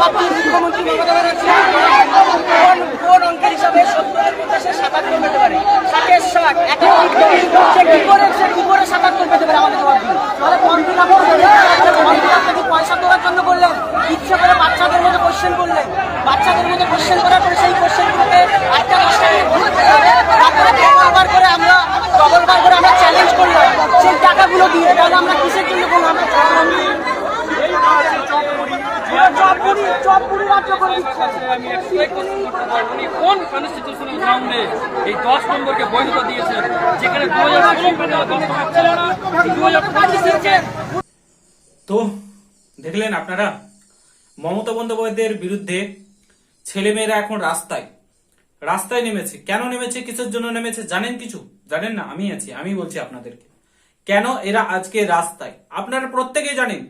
Papa. সে কি করে, সে কি করে সাতাত্তর পেতে পারে আমাদের জবাব দিন তাহলে ফর্ম ফিল আপ পয়সা দেওয়ার জন্য করলেন ইচ্ছে করে বাচ্চাদের মধ্যে কোশ্চেন করলেন বাচ্চাদের মধ্যে কোশ্চেন করার পরে সেই কোশ্চেনগুলোকে একটা দশটা মিনিট ঘুরতে হবে তারপরে ডবল বার করে আমরা ডবল বার করে আমরা চ্যালেঞ্জ করলাম। সেই টাকাগুলো দিয়ে, তাহলে আমরা কিসের জন্য করলাম চপপুরি চপপুরি রাজ্য করে দিচ্ছে আমি এক্সপ্লেন করতে পারব উনি কোন কনস্টিটিউশনাল গ্রাউন্ডে এই দশ নম্বরকে বৈধতা দিয়েছেন? যেখানে দু হাজার ছিল না দু হাজার পঁচিশ তো দেখলেন আপনারা মমতা বন্দ্যোপাধ্যায়ের বিরুদ্ধে ছেলেমেয়েরা এখন রাস্তায় রাস্তায় নেমেছে। কেন নেমেছে? কিসের জন্য নেমেছে? জানেন কিছু? জানেন না? আমি আছি আমি বলছি আপনাদেরকে। কেন এরা আজকে রাস্তায়? আপনারা প্রত্যেকেই জানেন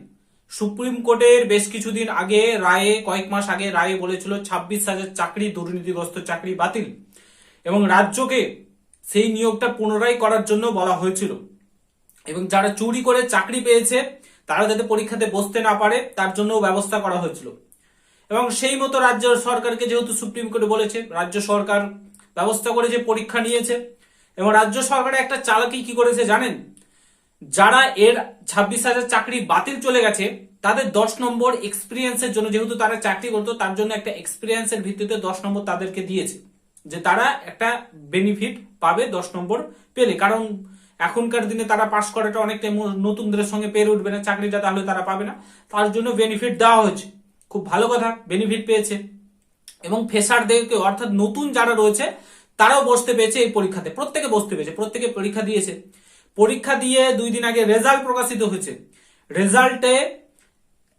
সুপ্রিম কোর্টের বেশ কিছুদিন আগে রায়ে, কয়েক মাস আগে রায়ে বলেছিল ছাব্বিশ হাজার চাকরি, দুর্নীতিগ্রস্ত চাকরি বাতিল। এবং রাজ্যকে সেই নিয়োগটা পুনরায় করার জন্য বলা হয়েছিল। এবং যারা চুরি করে চাকরি পেয়েছে, তারা যাতে পরীক্ষাতে বসতে না পারে, তার জন্য ব্যবস্থা করা হয়েছিল। এবং সেই মতো রাজ্য সরকারকে যেহেতু সুপ্রিম কোর্টে বলেছে, রাজ্য সরকার ব্যবস্থা করেছে পরীক্ষা নিয়েছে, এবং রাজ্য সরকারের একটা চালাকি কি করেছে জানেন? যারা এর ছাব্বিশ হাজার চাকরি বাতিল চলে গেছে, তাদের দশ নম্বর এক্সপিরিয়েন্সের জন্য, যেহেতু তারা চাকরি করতো, তার জন্য একটা এক্সপিরিয়েন্সের ভিত্তিতে দশ নম্বর তাদেরকে দিয়েছে। যে তারা একটা বেনিফিট পাবে দশ নম্বর পেলে। কারণ এখনকার দিনে তারা পাশ করাটা অনেকটা নতুনদের সঙ্গে পেরে উঠবে না, চাকরিটা তাহলে তারা পাবে না। তার জন্য বেনিফিট দেওয়া হয়েছে। খুব ভালো কথা বেনিফিট পেয়েছে। এবং ফেসারদেরকে, অর্থাৎ নতুন যারা রয়েছে, তারাও বসতে পেয়েছে এই পরীক্ষাতে। প্রত্যেকে বসতে পেয়েছে প্রত্যেকে পরীক্ষা দিয়েছে। পরীক্ষা দিয়ে দুই দিন আগে রেজাল্ট প্রকাশিত হয়েছে। রেজাল্টে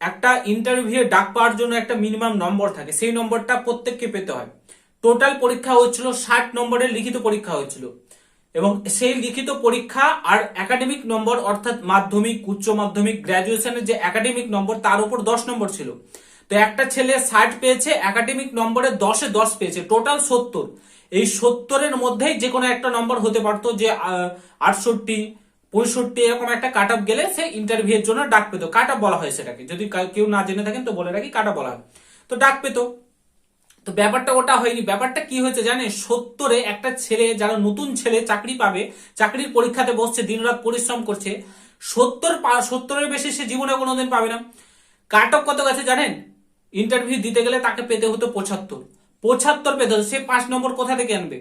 একটা ইন্টারভিউ ডাক পাওয়ার জন্য একটা মিনিমাম নম্বর থাকে। সেই নম্বরটা প্রত্যেককে পেতে হয়। টোটাল পরীক্ষা হয়েছিল ষাট নম্বরের লিখিত পরীক্ষা হয়েছিল। এবং সেই লিখিত পরীক্ষা আর একাডেমিক নম্বর অর্থাৎ মাধ্যমিক, উচ্চ মাধ্যমিক গ্র্যাজুয়েশনের যে একাডেমিক নম্বর তার উপর দশ নম্বর ছিল। তো একটা ছেলে ষাট পেয়েছে একাডেমিক নম্বরে দশে দশ পেয়েছে টোটাল সত্তর। এই সত্তরের মধ্যেই যে কোনো একটা নম্বর হতে পারতো যে আটষট্টি, পঁয়ষট্টি, এরকম একটা কাট আপ গেলে সে ইন্টারভিউ এর জন্য ডাক পেতো। কাট আপ বলা হয় সেটাকে। যদি কেউ না জেনে থাকেন তো বলে রাখি, কাট আপ বলা হয়। তো ডাক পেতো। তো ব্যাপারটা ওটা হয়নি। ব্যাপারটা কি হয়েছে জানে সত্তরে একটা ছেলে, যারা নতুন ছেলে, চাকরি পাবে, চাকরির পরীক্ষাতে বসছে, দিনরাত পরিশ্রম করছে, সত্তর সত্তরের বেশি সে জীবনে কোনোদিন পাবে না। কাট অফ কত গেছে জানেন? ইন্টারভিউ দিতে গেলে তাকে পেতে হতো পঁচাত্তর। পঁচাত্তর পেতে হতো, সে পাঁচ নম্বর কোথা থেকে আনবে?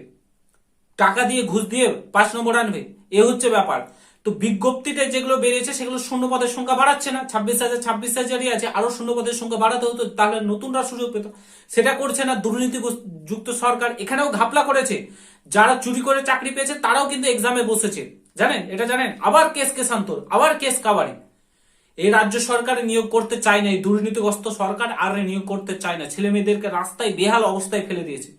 টাকা দিয়ে ঘুষ দিয়ে পাঁচ নম্বর আনবে? এ হচ্ছে ব্যাপার। তো বিজ্ঞপ্তিতে যেগুলো বেরিয়েছে সেগুলো শূন্য পদের সংখ্যা বাড়াচ্ছে না, ছাব্বিশ হাজার, ছাব্বিশ হাজারই আছে, আরও শূন্য পদের সংখ্যা বাড়াতে হতো, তাহলে নতুনরা সুযোগ পেত। সেটা করছে না দুর্নীতি যুক্ত সরকার, এখানেও ঘাপলা করেছে। যারা চুরি করে চাকরি পেয়েছে, তারাও কিন্তু এক্সামে বসেছে। জানেন? এটা জানেন? আবার কেস কেসান্তর আবার কেস কাবারি এই রাজ্য সরকার নিয়োগ করতে চায় না, এই দুর্নীতিগ্রস্ত সরকার আর নিয়োগ করতে চায় না। ছেলে মেয়েদেরকে রাস্তায় বেহাল অবস্থায় ফেলে দিয়েছে।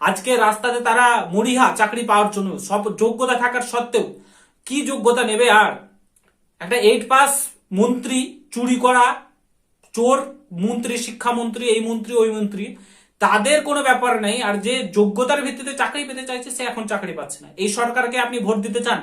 আজকে রাস্তাতে তারা মরিহা চাকরি পাওয়ার জন্য, সব যোগ্যতা থাকার সত্ত্বেও কি যোগ্যতা নেবে আর? একটা এইট পাস মন্ত্রী চুরি করা, চোর, মন্ত্রী, শিক্ষামন্ত্রী, এই মন্ত্রী, ওই মন্ত্রী তাদের কোনো ব্যাপার নেই, আর যে যোগ্যতার ভিত্তিতে চাকরি পেতে চাইছে, সে এখন চাকরি পাচ্ছে না। এই সরকারকে আপনি ভোট দিতে চান,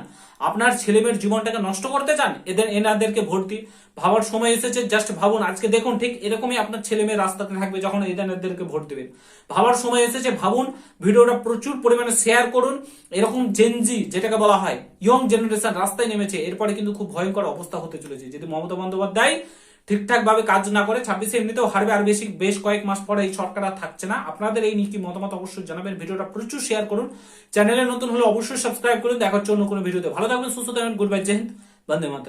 আপনার ছেলেমেয়ের জীবনটাকে নষ্ট করতে চান, এদের এনাদেরকে ভোট দিয়ে ভাবার সময় এসেছে জাস্ট ভাবুন, আজকে দেখুন, ঠিক এরকমই আপনার ছেলে মেয়ে রাস্তাতে থাকবে যখন এদেরকে ভোট দেবেন। ভাবার সময় এসেছে, ভাবুন, ভিডিওটা প্রচুর পরিমাণে শেয়ার করুন। এরকম জেনজি যেটাকে বলা হয় ইয়ং জেনারেশন রাস্তায় নেমেছে, এরপরে কিন্তু খুব ভয়ঙ্কর অবস্থা হতে চলেছে। যদি মমতা বন্দ্যোপাধ্যায় ঠিকঠাক ভাবে কাজ না করে ছাব্বিশে এমনিতেও হারবে আর বেশি বেশ কয়েক মাস পরে এই সরকার আর থাকছে না। আপনাদের এই নীতি মতামত অবশ্যই জানাবেন। ভিডিওটা প্রচুর শেয়ার করুন। চ্যানেলে নতুন হলে অবশ্যই সাবস্ক্রাইব করুন। দেখার জন্য কোনো ভিডিওতে। ভালো থাকবেন, সুস্থ থাকবেন। গুড বাই জেহিন্দ বন্দে মাতরম।